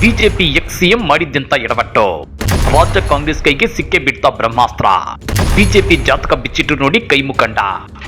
BJP ಎಕ್ಸಿಎಂ CM ಮಾಡಿದ್ದಂತ ಎಡವಟ್ಟು. ರಾಜ್ಯ ಕಾಂಗ್ರೆಸ್ ಕೈಗೆ ಸಿಕ್ಕೇ ಬಿಡ್ತ ಬ್ರಹ್ಮಾಸ್ತ್ರ. ಬಿಜೆಪಿ ಜಾತಕ ಬಿಚ್ಚಿಟ್ಟು ನೋಡಿ ಕೈ ಮುಖಂಡ.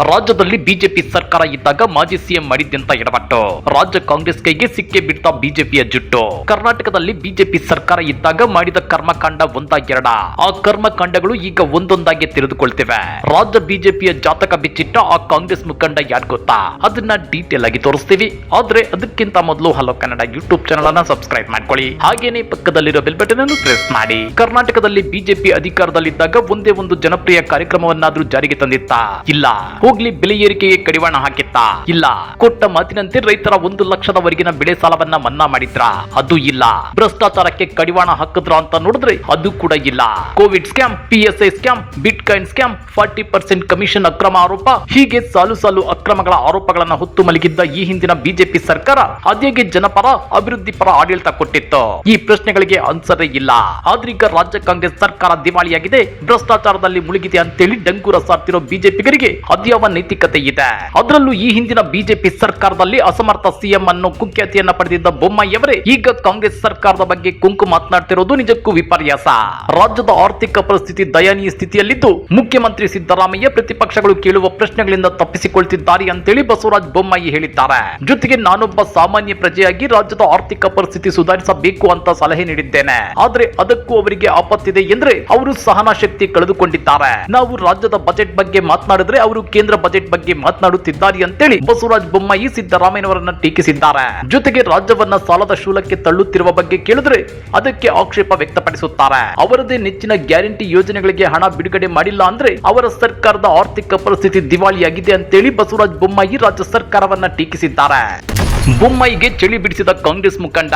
ರಾಜ್ಯದಲ್ಲಿ ಬಿಜೆಪಿ ಸರ್ಕಾರ ಇದ್ದಾಗ ಮಾಜಿ ಸಿಎಂ ಮಾಡಿದ್ದಂತ ಎಡವಟ್ಟು. ರಾಜ್ಯ ಕಾಂಗ್ರೆಸ್ ಕೈಗೆ ಸಿಕ್ಕೇ ಬಿಡ್ತಾ ಬಿಜೆಪಿಯ ಜುಟ್ಟು. ಕರ್ನಾಟಕದಲ್ಲಿ ಬಿಜೆಪಿ ಸರ್ಕಾರ ಇದ್ದಾಗ ಮಾಡಿದ ಕರ್ಮಕಾಂಡ ಒಂದ ಎರಡ ಆ ಕರ್ಮಕಾಂಡಗಳು ಈಗ ಒಂದೊಂದಾಗಿ ತಿಳಿದುಕೊಳ್ತಿವೆ ರಾಜ್ಯ ಬಿಜೆಪಿಯ ಜಾತಕ ಬಿಚ್ಚಿಟ್ಟ ಆ ಕಾಂಗ್ರೆಸ್ ಮುಖಂಡ ಯಾರು ಗೊತ್ತಾ? ಅದನ್ನ ಡೀಟೇಲ್ ಆಗಿ ತೋರಿಸ್ತೀವಿ. ಆದ್ರೆ ಅದಕ್ಕಿಂತ ಮೊದಲು ಹಲೋ ಕನ್ನಡ ಯೂಟ್ಯೂಬ್ ಚಾನಲ್ ಅನ್ನ ಸಬ್ಸ್ಕ್ರೈಬ್ ಮಾಡ್ಕೊಳ್ಳಿ. ಹಾಗೇನೆ ಪಕ್ಕದಲ್ಲಿರೋ ಬೆಲ್ ಬಟನ್ ಅನ್ನು ಪ್ರೆಸ್ ಮಾಡಿ. ಕರ್ನಾಟಕದಲ್ಲಿ ಬಿಜೆಪಿ ಅಧಿಕಾರದಲ್ಲಿದ್ದಾಗ ಒಂದೇ ಒಂದು ಜನಪ್ರಿಯ ಕಾರ್ಯಕ್ರಮವನ್ನಾದ್ರೂ ಜಾರಿಗೆ ತಂದಿತ್ತ? ಇಲ್ಲ. ಹೋಗ್ಲಿ ಬೆಲೆ ಏರಿಕೆಗೆ ಕಡಿವಾಣ ಹಾಕಿತ್ತ? ಇಲ್ಲ. ಕೊಟ್ಟ ಮಾತಿನಂತೆ ರೈತರ ಒಂದು ಲಕ್ಷದವರೆಗಿನ ಬೆಳೆ ಸಾಲವನ್ನ ಮನ್ನಾ ಮಾಡಿದ್ರ? ಅದು ಇಲ್ಲ. ಭ್ರಷ್ಟಾಚಾರಕ್ಕೆ ಕಡಿವಾಣ ಹಾಕಿದ್ರ ಅಂತ ನೋಡಿದ್ರೆ ಅದು ಕೂಡ ಇಲ್ಲ. Covid scam P S I scam bitcoin scam, forty percent commission ಅಕ್ರಮ ಆರೋಪ, ಹೀಗೆ ಸಾಲು ಸಾಲು ಅಕ್ರಮಗಳ ಆರೋಪಗಳನ್ನ ಹೊತ್ತು ಮಲಗಿದ್ದ ಈ ಹಿಂದಿನ ಬಿಜೆಪಿ ಸರ್ಕಾರ ಅದೇಗೆ ಜನಪರ, ಅಭಿವೃದ್ಧಿ ಪರ ಆಡಳಿತ ಕೊಟ್ಟಿತ್ತು. ಈ ಪ್ರಶ್ನೆಗಳಿಗೆ ಆನ್ಸರ್ ಇಲ್ಲ. ಆದ್ರೀಗ ರಾಜ್ಯ ಕಾಂಗ್ರೆಸ್ ಸರ್ಕಾರ ದಿವಾಳಿಯಾಗಿದೆ. ಭ್ರಷ್ಟಾಚಾರದಲ್ಲಿ ಮುಳುಗಿದೆ ಅಂತೇಳಿ ಡಂಗೂರ ಸಾರ್ತಿರೋ ಬಿಜೆಪಿಗರಿಗೆ ಅದ್ಯಾವ ನೈತಿಕತೆ ಇದೆ? ಅದರಲ್ಲೂ ಈ ಹಿಂದಿನ ಬಿಜೆಪಿ ಸರ್ಕಾರದಲ್ಲಿ ಅಸಮರ್ಥ ಸಿಎಂ ಅನ್ನೋ ಕುಖ್ಯಾತಿಯನ್ನ ಪಡೆದಿದ್ದ ಬೊಮ್ಮಾಯಿಯವರೇ ಈಗ ಕಾಂಗ್ರೆಸ್ ಸರ್ಕಾರದ ಬಗ್ಗೆ ಕುಂಕು ಮಾತನಾಡ್ತಿರೋದು ನಿಜಕ್ಕೂ ವಿಪರ್ಯಾಸ. ರಾಜ್ಯದ ಆರ್ಥಿಕ ಪರಿಸ್ಥಿತಿ ದಯನೀಯ ಸ್ಥಿತಿಯಲ್ಲಿದ್ದು ಮುಖ್ಯಮಂತ್ರಿ ಸಿದ್ದರಾಮಯ್ಯ ಪ್ರತಿಪಕ್ಷಗಳು ಕೇಳುವ ಪ್ರಶ್ನೆಗಳಿಂದ ತಪ್ಪಿಸಿಕೊಳ್ತಿದ್ದಾರೆ ಅಂತೇಳಿ ಬಸವರಾಜ್ ಬೊಮ್ಮಾಯಿ ಹೇಳಿದ್ದಾರೆ. ಜೊತೆಗೆ ನಾನೊಬ್ಬ ಸಾಮಾನ್ಯ ಪ್ರಜೆಯಾಗಿ ರಾಜ್ಯದ ಆರ್ಥಿಕ ಪರಿಸ್ಥಿತಿ ಸುಧಾರಿಸಬೇಕು ಅಂತ ಸಲಹೆ ನೀಡಿದ್ದೇನೆ. ಆದ್ರೆ ಅದಕ್ಕೂ ಅವರಿಗೆ ಆಪತ್ತಿದೆ ಎಂದ್ರೆ ಅವರು ಸಹನಾ ಶಕ್ತಿ ಕಳೆದುಕೊಂಡಿದ್ದಾರೆ. ನಾವು ರಾಜ್ಯದ ಬಜೆಟ್ ಬಗ್ಗೆ ಮಾತನಾಡಿದ್ರೆ ಅವರು ಕೇಂದ್ರ ಬಜೆಟ್ ಬಗ್ಗೆ ಮಾತನಾಡುತ್ತಿದ್ದಾರೆ ಅಂತೇಳಿ ಬಸವರಾಜ ಬೊಮ್ಮಾಯಿ ಸಿದ್ದರಾಮಯ್ಯನವರನ್ನ ಟೀಕಿಸಿದ್ದಾರೆ. ಜೊತೆಗೆ ರಾಜ್ಯವನ್ನ ಸಾಲದ ಶೂಲಕ್ಕೆ ತಳ್ಳುತ್ತಿರುವ ಬಗ್ಗೆ ಕೇಳಿದ್ರೆ ಅದಕ್ಕೆ ಆಕ್ಷೇಪ ವ್ಯಕ್ತಪಡಿಸುತ್ತಾರೆ. ಅವರದೇ ನೆಚ್ಚಿನ ಗ್ಯಾರಂಟಿ ಯೋಜನೆಗಳಿಗೆ ಹಣ ಬಿಡುಗಡೆ ಮಾಡಿಲ್ಲ ಅಂದ್ರೆ ಅವರ ಸರ್ಕಾರದ ಆರ್ಥಿಕ ಪರಿಸ್ಥಿತಿ ದಿವಾಳಿಯಾಗಿದೆ ಅಂತೇಳಿ ಬಸವರಾಜ ಬೊಮ್ಮಾಯಿ ರಾಜ್ಯ ಸರ್ಕಾರವನ್ನ ಟೀಕಿಸಿದ್ದಾರೆ. ಬೊಮ್ಮಾಯಿಗೆ ಚಳಿ ಬಿಡಿಸಿದ ಕಾಂಗ್ರೆಸ್ ಮುಖಂಡ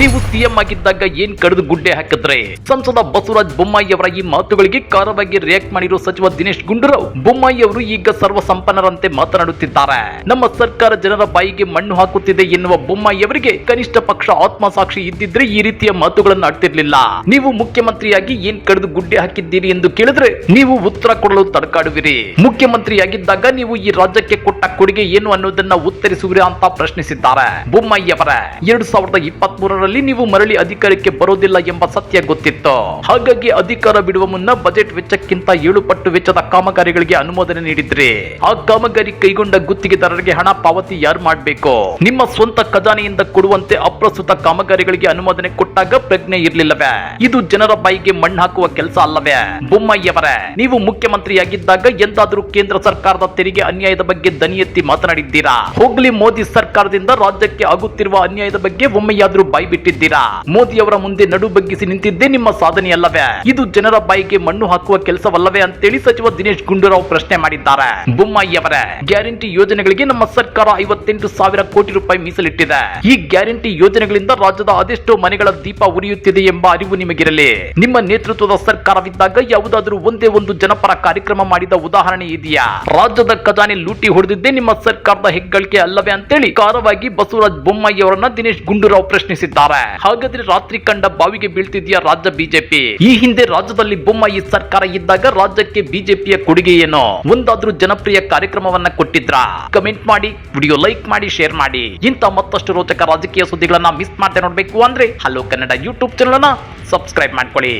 ನೀವು ಸಿಎಂ ಆಗಿದ್ದಾಗ ಏನ್ ಕಡಿದು ಗುಡ್ಡೆ ಹಾಕಿದ್ರೆ? ಸಂಸದ ಬಸವರಾಜ್ ಬೊಮ್ಮಾಯಿ ಅವರ ಈ ಮಾತುಗಳಿಗೆ ಕಾರವಾಗಿ ರಿಯಾಕ್ಟ್ ಮಾಡಿರೋ ಸಚಿವ ದಿನೇಶ್ ಗುಂಡೂರಾವ್. ಬೊಮ್ಮಾಯಿ ಅವರು ಈಗ ಸರ್ವ ಸಂಪನ್ನರಂತೆ ಮಾತನಾಡುತ್ತಿದ್ದಾರೆ. ನಮ್ಮ ಸರ್ಕಾರ ಜನರ ಬಾಯಿಗೆ ಮಣ್ಣು ಹಾಕುತ್ತಿದೆ ಎನ್ನುವ ಬೊಮ್ಮಾಯಿ ಅವರಿಗೆ ಕನಿಷ್ಠ ಪಕ್ಷ ಆತ್ಮಸಾಕ್ಷಿ ಇದ್ದಿದ್ರೆ ಈ ರೀತಿಯ ಮಾತುಗಳನ್ನು ಆಡ್ತಿರ್ಲಿಲ್ಲ. ನೀವು ಮುಖ್ಯಮಂತ್ರಿಯಾಗಿ ಏನ್ ಕಡಿದು ಗುಡ್ಡೆ ಹಾಕಿದ್ದೀರಿ ಎಂದು ಕೇಳಿದ್ರೆ ನೀವು ಉತ್ತರ ಕೊಡಲು ತಡಕಾಡುವಿರಿ. ಮುಖ್ಯಮಂತ್ರಿಯಾಗಿದ್ದಾಗ ನೀವು ಈ ರಾಜ್ಯಕ್ಕೆ ಕೊಟ್ಟ ಕೊಡುಗೆ ಏನು ಅನ್ನೋದನ್ನ ಉತ್ತರಿಸುವಿರಾ ಅಂತ ಪ್ರಶ್ನಿಸಿದ್ದಾರೆ. ಬೊಮ್ಮಾಯಿ ಅವರ, ಎರಡು ಸಾವಿರದ ಇಪ್ಪತ್ತ್ ಮೂರರಲ್ಲಿ ನೀವು ಮರಳಿ ಅಧಿಕಾರಕ್ಕೆ ಬರೋದಿಲ್ಲ ಎಂಬ ಸತ್ಯ ಗೊತ್ತಿತ್ತು. ಹಾಗಾಗಿ ಅಧಿಕಾರ ಬಿಡುವ ಮುನ್ನ ಬಜೆಟ್ ವೆಚ್ಚಕ್ಕಿಂತ ಏಳು ಪಟ್ಟು ವೆಚ್ಚದ ಕಾಮಗಾರಿಗಳಿಗೆ ಅನುಮೋದನೆ ನೀಡಿದ್ರಿ. ಆ ಕಾಮಗಾರಿ ಕೈಗೊಂಡ ಗುತ್ತಿಗೆದಾರರಿಗೆ ಹಣ ಪಾವತಿ ಯಾರು ಮಾಡಬೇಕು? ನಿಮ್ಮ ಸ್ವಂತ ಖಜಾನೆಯಿಂದ ಕೊಡುವಂತೆ ಅಪ್ರಸ್ತುತ ಕಾಮಗಾರಿಗಳಿಗೆ ಅನುಮೋದನೆ ಕೊಟ್ಟಾಗ ಪ್ರಜ್ಞೆ ಇರಲಿಲ್ಲವೇ? ಇದು ಜನರ ಬಾಯಿಗೆ ಮಣ್ಣು ಹಾಕುವ ಕೆಲಸ ಅಲ್ಲವೇ? ಬೊಮ್ಮಾಯಿಯವರೇ, ನೀವು ಮುಖ್ಯಮಂತ್ರಿಯಾಗಿದ್ದಾಗ ಎಂದಾದರೂ ಕೇಂದ್ರ ಸರ್ಕಾರದ ತೆರಿಗೆ ಅನ್ಯಾಯದ ಬಗ್ಗೆ ದನಿ ಎತ್ತಿ ಮಾತನಾಡಿದ್ದೀರಾ? ಹೋಗ್ಲಿ ಮೋದಿ ಸರ್ಕಾರದಿಂದ ರಾಜ್ಯಕ್ಕೆ ಆಗುತ್ತಿರುವ ಅನ್ಯಾಯದ ಬಗ್ಗೆ ಒಮ್ಮೆಯಾದರೂ ಬಾಯಿ ಬಿಟ್ಟಿದ್ದೀರಾ? ಮೋದಿ ಅವರ ಮುಂದೆ ನಡು ಬಗ್ಗಿಸಿ ನಿಂತಿದ್ದೇ ನಿಮ್ಮ ಸಾಧನೆಯಲ್ಲವೇ ಇದು ಜನರ ಬಾಯಿಗೆ ಮಣ್ಣು ಹಾಕುವ ಕೆಲಸವಲ್ಲವೇ ಅಂತೇಳಿ ಸಚಿವ ದಿನೇಶ್ ಗುಂಡೂರಾವ್ ಪ್ರಶ್ನೆ ಮಾಡಿದ್ದಾರೆ. ಬೊಮ್ಮಾಯಿ ಅವರೇ, ಗ್ಯಾರಂಟಿ ಯೋಜನೆಗಳಿಗೆ ನಮ್ಮ ಸರ್ಕಾರ ಐವತ್ತೆಂಟು ಸಾವಿರ ಕೋಟಿ ರೂಪಾಯಿ ಮೀಸಲಿಟ್ಟಿದೆ. ಈ ಗ್ಯಾರಂಟಿ ಯೋಜನೆಗಳಿಂದ ರಾಜ್ಯದ ಅದೆಷ್ಟೋ ಮನೆಗಳ ದೀಪ ಉರಿಯುತ್ತಿದೆ ಎಂಬ ಅರಿವು ನಿಮಗಿರಲಿ. ನಿಮ್ಮ ನೇತೃತ್ವದ ಸರ್ಕಾರವಿದ್ದಾಗ ಯಾವುದಾದ್ರೂ ಒಂದೇ ಒಂದು ಜನಪರ ಕಾರ್ಯಕ್ರಮ ಮಾಡಿದ ಉದಾಹರಣೆ ಇದೆಯಾ? ರಾಜ್ಯದ ಖಜಾನೆ ಲೂಟಿ ಹೊಡೆದಿದ್ದೇ ನಿಮ್ಮ ಸರ್ಕಾರದ ಹೆಗ್ಗಳಿಕೆ ಅಲ್ಲವೇ ಅಂತೇಳಿ ಕಾರವಾಗಿ ಬಸವರಾಜ್ ಬೊಮ್ಮಾಯಿ ಅವರನ್ನ ದಿನೇಶ್ ಗುಂಡೂರಾವ್ ಪ್ರಶ್ನಿಸಿದ್ದಾರೆ. ಹಾಗಾದ್ರೆ ರಾತ್ರಿ ಕಂಡ ಬಾವಿಗೆ ಬೀಳ್ತಿದ್ಯಾ ರಾಜ್ಯ ಬಿಜೆಪಿ? ಈ ಹಿಂದೆ ರಾಜ್ಯದಲ್ಲಿ ಬೊಮ್ಮಾಯಿ ಸರ್ಕಾರ ಇದ್ದಾಗ ರಾಜ್ಯಕ್ಕೆ ಬಿಜೆಪಿಯ ಕೊಡುಗೆ ಏನು? ಒಂದಾದ್ರೂ ಜನಪ್ರಿಯ ಕಾರ್ಯಕ್ರಮವನ್ನ ಕೊಟ್ಟಿದ್ರ? ಕಮೆಂಟ್ ಮಾಡಿ, ವಿಡಿಯೋ ಲೈಕ್ ಮಾಡಿ, ಶೇರ್ ಮಾಡಿ. ಇಂತ ಮತ್ತಷ್ಟು ರೋಚಕ ರಾಜಕೀಯ ಸುದ್ದಿಗಳನ್ನ ಮಿಸ್ ಮಾಡದೆ ನೋಡ್ಬೇಕು ಅಂದ್ರೆ hello Kannada YouTube channel subscribe ಮಾಡ್ಕೊಳ್ಳಿ.